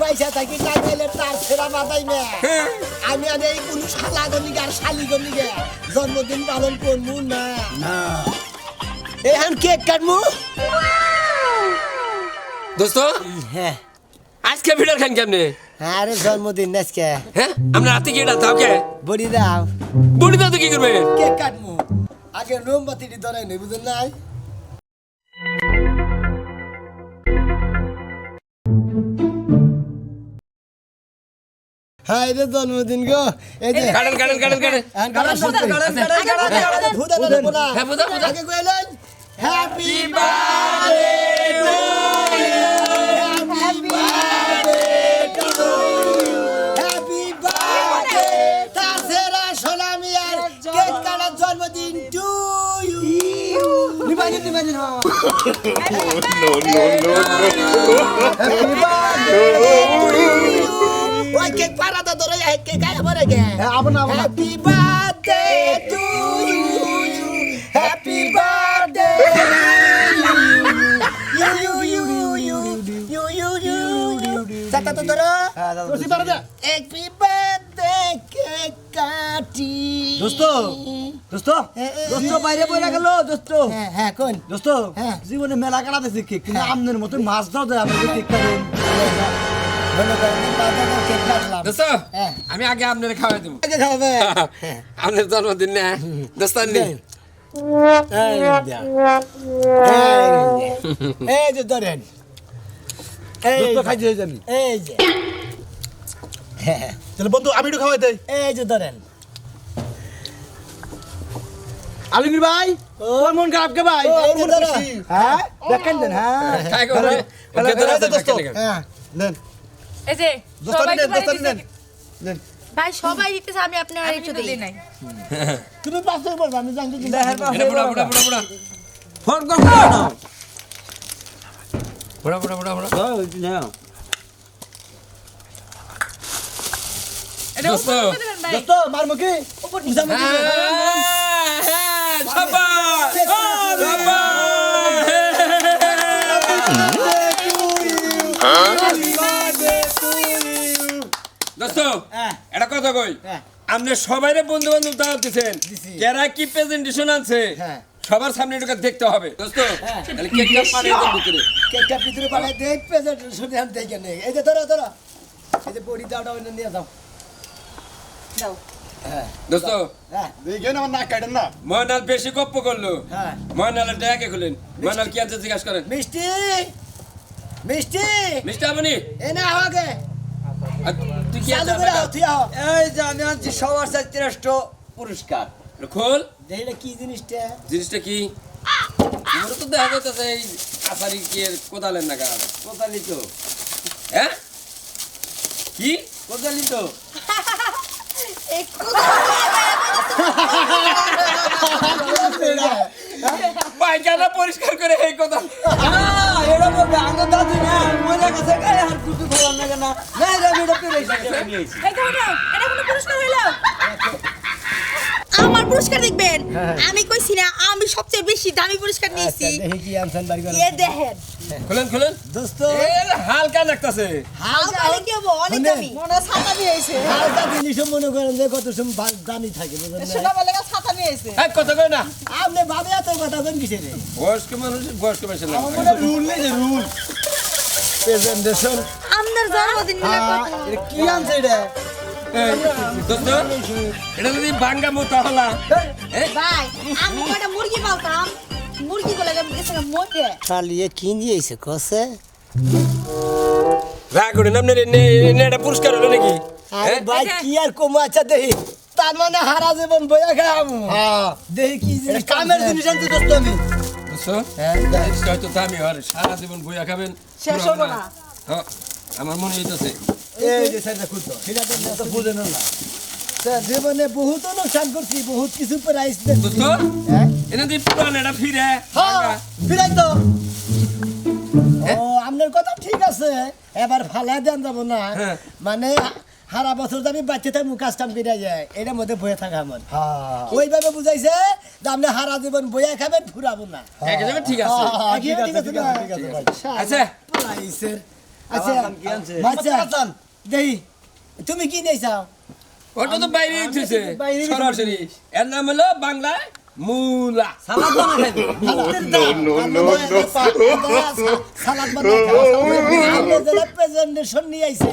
পয়সা থাকি টাঙ্গাইলে তার ছেড়া মাথায় না। হ্যাঁ। আমি আর এই কোনো শালা গলিগে আর শালি গলিগে জন্মদিন পালন করব না। এখন কেক কাটবো? দোস্ত? হ্যাঁ। আজকে ভিডিও খান কেমনে? আরে জন্মদিন আজকে। হ্যাঁ? আমরা রাতে কি দাও কে? বড়ি দাও। বুড়ি দাও তো কি করবে? কেক কাটবো। আগে মোমবাতিটি ধরাই নেই বুঝলেন নাই? হ্যাঁ এটা জন্মদিন গো এই যে কাটেন কাটেন কাটেন কাটেন আর গাড়া শুনতে ভূতা না বলা হ্যাঁ, ভূতা, ভূতা। আগে কইলেন happy birthday to happy birthday to happy birthday তাসেরা সোনামি আর কেক কাটার জন্মদিন টু ইউ নিবানি নিবানি হ্যাঁ হ্যাপি বার্থডে ওই cake you you you you you দোস্ত দোস্ত দোস্ত বাইরে গেল দোস্ত হ্যাঁ হ্যাঁ কোন দোস্ত জীবনে মেলা কাটাতে কেক কিন্তু আমনের মতো মাছ দাও দেয় আমাকে কেক হ্যাঁ। আমি আগে আপনারে খাওয়াই দেবো আগে খাবে আপনার জন্মদিন না দোস্তান এই যে, ধরেন এই দোস্ত যে, খাইতে এই যে হ্যাঁ, তাহলে বন্ধু আমি একটু খাওয়াই দেই এই যে ধরেন আলমগীর ভাই তোর মন খারাপ কে ভাই। হ্যাঁ দেখেন দেন হ্যাঁ এই যে সবাই তো বাড়ি দিছে। নেন নেন ভাই সবাই দিতেছে আমি আপনার আমি একটু কিন্তু দিই দিই নাই তুমি পাঁচশো বলব আমি জানতে দিই দেহের পাশে এটা বুড়া বুড়া বুড়া বুড়া ফোন কর না বুড়া বুড়া বুড়া বুড়া না এটা দোস্ত। উপর করে দেবেন ভাই দোস্ত মার মুখে উপর নিচে। হ্যাঁ, হ্যাঁ, শাবাশ! দোস্ত হ্যাঁ। এটা কথা কই? হ্যাঁ। আপনি সবাইরে বন্ধু বান্ধব দাওয়াত দিছেন যারা কি প্রেজেন্টেশন আছে হ্যাঁ। সবার সামনে এটা দেখতে হবে। দোস্ত হ্যাঁ। তাহলে কেকটা পাঠিয়ে ভিতরে। কেকটা এই যে ধরো ধরো। এই যে বড়ি দাওটা ওই নিয়ে যাও। দাও। হ্যাঁ। দোস্ত হ্যাঁ। দেখেন আমার নাক কাটেন না। ময়নাল বেশি গপ্প করল। হ্যাঁ। ময়নালের ডেকে খুলেন। ময়নাল কি আছে জিজ্ঞাসা করেন। মিষ্টি! মিষ্টি! মিষ্টি আপনি এ না আগে। তুই কি চালু আছে করে আও, তুই আও। এই যে আমি আনছি সবার সাথে শ্রেষ্ঠ পুরস্কার। খোল। দেখলে কি জিনিসটা? জিনিসটা কি? আমার তো দেখা যাইতেছে এই আসারি কি কোদালের নাগা কোদালি তো। হ্যাঁ? কি? কোদালি তো। পায়খানা পরিষ্কার করে এই কোদাল। এটা বলবে আমার দাদু না মজা কাছে হাত কুটু খোলার না। কেন না আমি এটা পেরেছি। এটা নিয়েছি। এই দাও এটা কোনো পুরস্কার হইল? আমার পুরস্কার দেখবেন? আমি কইছি না আমি সবচেয়ে বেশি দামি পুরস্কার নিয়েছি। আচ্ছা, দেখি কি আনছেন বাড়ি করে। এ দেখেন। খুলেন খুলেন। দোস্ত। এ হালকা লাগতাছে। হালকা তাহলে কি হব? অনেক দামি। মনে ছাতা নিয়ে আইছে। হালকা জিনিসও মনে করেন যে কত সময় বা- দামি থাকে বুঝলেন না? শোনা বলে ছাতা নিয়ে আইছে। এই কথা কই না। আপনি ভাবে এত কথা কোন কিসে রে বয়স্ক মানুষ বয়স্ক মানুষ না। রুল নেই যে রুল। প্রেজেন্টেশন আপনার জন্মদিন নিয়ে কথা। এটা কি আনছে এটা? দোস্ত এটা যদি ভাঙ্গা মোতা হলা। ভাই আমি কয়টা মুরগি পালতাম? মুরগি গুলো গেছে মরে খালি এ কি দিয়েছে কসে। রাগ করে নাম নে এটা পুরস্কার হলো নাকি? আরে হ্যাঁ? ভাই কি আর কমা আচ্ছা দেখি। তার মানে হারা জীবন বইয়া খাম। হ্যাঁ। দেখি কি কামের জিনিস আনছি দোস্ত আমি। হ্যাঁ হয়তো দামি হয় সারা জীবন বইয়া খাবেন শেষ হব না। না। হ্যাঁ, আমার মনে হইতেছে। এই যে সাইডটা খুলতো সেটা তো তো না। না জীবনে বহুত অনুষ্ঠান করছি বহুত কিছু প্রাইজ দোস্ত হ্যাঁ? এটা দিয়ে পুরান এটা ফিরে। ফিরাই তো। ও আপনার কথা ঠিক আছে এবার ফালাই দেন যাব না। হ্যাঁ। মানে সারা বছর যদি বাচ্চা থাকব কাজ কাম করে যায় এটার মধ্যে বয়ে থাকা আমার হ্যাঁ ওইভাবে বুঝাইছে যে আপনি সারা জীবন বইয়া খাবেন ফুরাবো না ঠিক আছে হ্যাঁ, আচ্ছা আচ্ছা। দেই তুমি কি নেইছাও ওটা তো বাইরে উঠেছে সরাসরি এর নাম হলো বাংলায় মূলা সালাদ বানাই সালাদ বানাই প্রেজেন্টেশন নিয়ে আইছে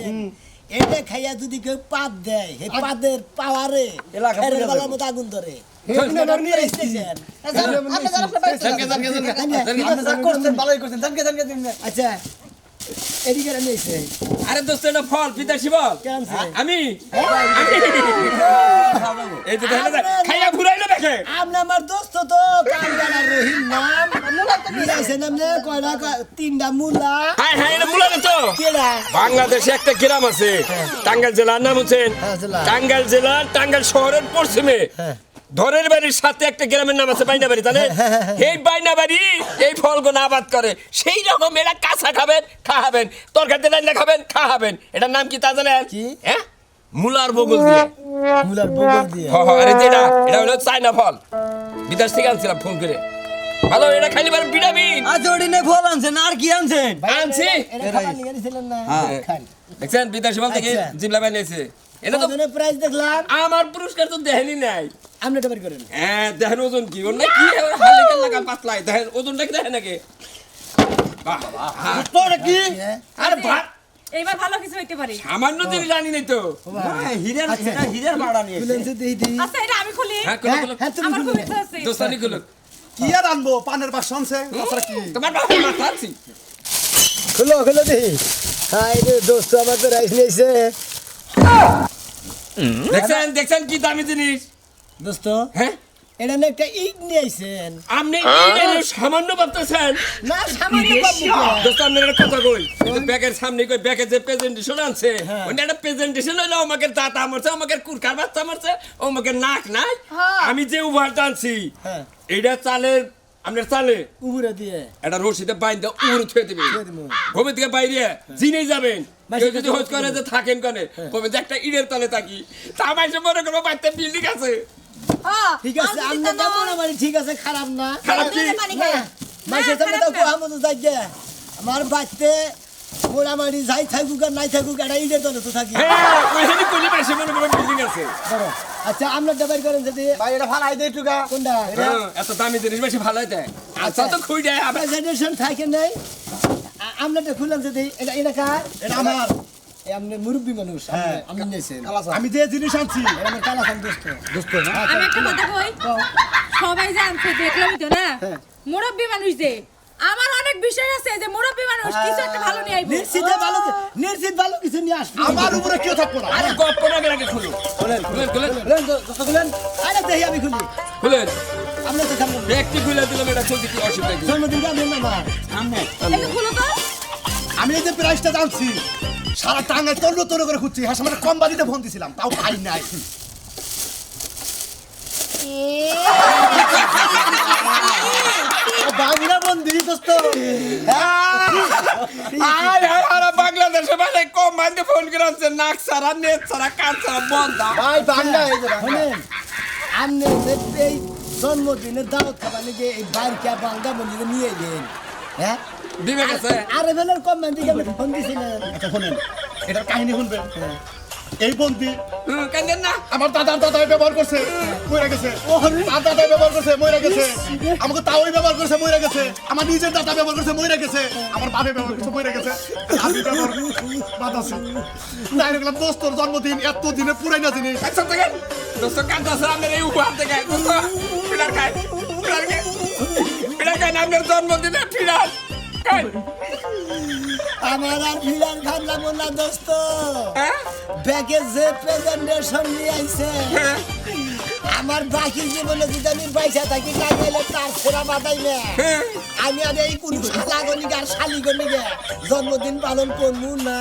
এটা খাইয়া যদি কেউ পাত দেয় সেই পাতের পাওয়ারে। গলার মতো আগুন ধরে। আচ্ছা এদিকে নিয়েছে আরে দোস্ত এটা ফল বিদেশি আমি? এই তো। দেখে খাইয়া ঘুরাইলো দেখে আপনি আমার দোস্ত তো কাঙ্গালা রহিম নাম। মিলাইছে নামনে কয়টা তিনটা মুলা। হ্যাঁ হ্যাঁ এটা মূলা তো কেডা? বাংলাদেশে একটা গ্রাম আছে টাঙ্গাইল জেলার নাম হচ্ছে হ্যাঁ। টাঙ্গাইল জেলা টাঙ্গাইল শহরের পশ্চিমে। হ্যাঁ। ধরের বাড়ির সাথে একটা গ্রামের নাম আছে বাইনা বাড়ি তাহলে এই বাইনা বাড়ি এই ফলগুলো আবাদ করে। সেই রকম এরা কাঁচা খাবেন খাওয়াবেন। তরকারিতে রান্না খাবেন খাওয়াবেন। এটার নাম কি তা জানেন? কি? হ্যাঁ? মূলার বগল দিয়ে। মুলার বগল দিয়ে। হ হ, আরে যেটা এটা হলো চাইনা ফল বিদেশ থেকে আনছিলাম ফোন করে। ভালো এটা খাইলে পারে ভিটামিন। আজ ওডি নেই ফল আনছেন আর কি আনছেন? আনছি। এটা খাবার নিয়ে গেছিলেন না? হ্যাঁ। খান। দেখছেন বিদেশি ফল থেকে আচ্ছা। জিবলা বানিয়েছে এটা তো প্রাইস দেখলাম? আমার পুরস্কার তো দেখেনি নাই। আপনি এটা বের করেন। হ্যাঁ দেখেন ওজন কি ওর না কি হালিকার লাগা পাতলাই দেখেন ওজনটা কি দেখেন নাকি? বাহ, হ্যাঁ। তোরা কি? হ্যাঁ? আরে ভাত এইবার ভালো কিছু হইতে পারে। সামান্য জিনিস জানি নাই তো। হ্যাঁ, হীরের আচ্ছা। হীরের মাড়া নিয়ে আচ্ছা এটা আমি খুলি। হ্যাঁ কুলো কুলো হ্যাঁ তুমি আমার খুব ইচ্ছা আছে। দোস্তানি কি আর আনব? পানের আনছে। তাছাড়া কি? তোমার বাবা মাথা আছি? খুলো খুলো দিই হাই রে দোস্ত আমার তো রাইস নিয়েছে। দেখছেন দেখছেন কি দামি জিনিস? দোস্ত হ্যাঁ? এটা না একটা ইট নিয়ে আইছেন আপনি সামান্য ভাবতেছেন? না সামান্য বাবু দোস্ত আপনার একটা কথা কই? ব্যাগের সামনে কই যে প্রেজেন্টেশন আছে হ্যাঁ। একটা প্রেজেন্টেশন হলো আমাকে দাঁত মারছে আমাকে কুরকার বাচ্চা মারছে আমাকে নাক নাই। হ্যাঁ। আমি যে উপহারটা আনছি হ্যাঁ। এইটা চালের আপনার চালে? উপরে দিয়ে। একটা রশিতে বাইন্দা উড়ে থুয়ে দিবে। থুয়ে দিবো। থেকে বাইরে জিনে যাবেন। কেউ যদি হোজ করে যে থাকেন কনে? যে একটা ইটের তলে থাকি। তা মাসে মনে করব বাড়িতে বিল্ডিং আছে। হ্যাঁ, ঠিক আছে আমি আপনি যদি তো ঠিক আছে খারাপ না। খারাপ কি? না, সামনে তো কোহা মতো যাই গে আমার বাড়িতে মোটামুটি যাই থাকুক আর নাই থাকুক একটা ইটের তলে তো থাকি। হ্যাঁ ওইখানে মাসে মনে বিল্ডিং আছে। আচ্ছা আপনার ডাবার করেন যদি। ভাই এটা ফালাই দেই টুকা কোনটা? হ্যাঁ, এত দামি জিনিস বেশি ভালো দেয় আচ্ছা তো খুই দেয় আবার প্রেজেন্টেশন থাকে নাই। আ- আপনারটা খুললাম যদি। এটা এটা কার? এটা আমার। আপনি মুরব্বী মানুষ হ্যাঁ। আপনি- আপনি নিয়েছেন আমি যে জিনিস আনছি এটা আমার কালাখান দোস্ত দোস্ত আমি একটা কথা কই? সবাই জানছে দেখলাম তো না? হ্যাঁ। মুরব্বী মানুষ যে। আমার অনেক বিষয় আছে যে মুরব্বী মানুষ কিছু একটা ভালো নিয়ে আইবো। নিশ্চিত ভালো নিশ্চিত ভালো কিছু নিয়ে আসবে। আমার উপরে কেউ থাকব না। আরে গপ্প আগে খুলুন খুলেন খুলেন। খুলেন খুলেন দোস্ত খুলেন। আরে দেখি আমি খুলি। খুলেন। আপনার তো সামনে ব্যক্তি খুলে দিলাম এটা চলতে কি অসুবিধা জন্মদিন কেমন আমার সামনে। একটু খুলো তো। আমি এই যে প্রাইসটা জানছি সারা টাঙ্গাই তন্ন তন্ন করে খুঁজছি হ্যাঁ সামনে কম বাড়িতে ফোন দিছিলাম তাও পাই নাই বাংলা বন্ধু দোস্ত আয় আরে বাংলাদেশে মানে কম মাইন্ডে ফোন করে আনছে নাক সারা নেট সারা কান সারা বন্ধ ভাই বাংলা এই যে শুনেন আপনি যে এই জন্মদিনের দাওয়াত খাবার নাকি এই বাইর কে বাংলা বন্ধুকে নিয়ে গেলেন হ্যাঁ বিবেক আছে। আরে বেলার কম মান দিকে আপনি ফোন দিছিলেন আচ্ছা শোনেন এটার কাহিনী শুনবেন। এই বন্দি কান্দেন না? আমার দাদার দাদাই ব্যবহার করছে মরে গেছে। তার ব্যবহার করছে মরে গেছে। আমাকে তাওই ব্যবহার করছে মরে গেছে। আমার নিজের দাদা ব্যবহার করছে মরে গেছে। আমার বাপে ব্যবহার করছে মরে গেছে। আমি ব্যবহার বাদ আছে। তাই দোস্তর জন্মদিন এত দিনে পুরাই না জিনিস। আচ্ছা থেকে দোস্ত কান্দ আছে এই উপহার থেকে। দোস্ত পিলার খায় পিলার খায়। পিলার খায় জন্মদিনে পিলার খায় আমার আর ভিড়ার খান লাগবো না দোস্ত। হ্যাঁ? ব্যাগে যে প্রেজেন্টেশন নিয়ে আইছে হ্যাঁ। আমার বাকি জীবনে যদি আমি পয়সা থাকি না গেলে তার ফেরা বাদাই না। হ্যাঁ। আমি আর এই কোন শালা গনিকে আর শালি গনিকে জন্মদিন পালন করব না।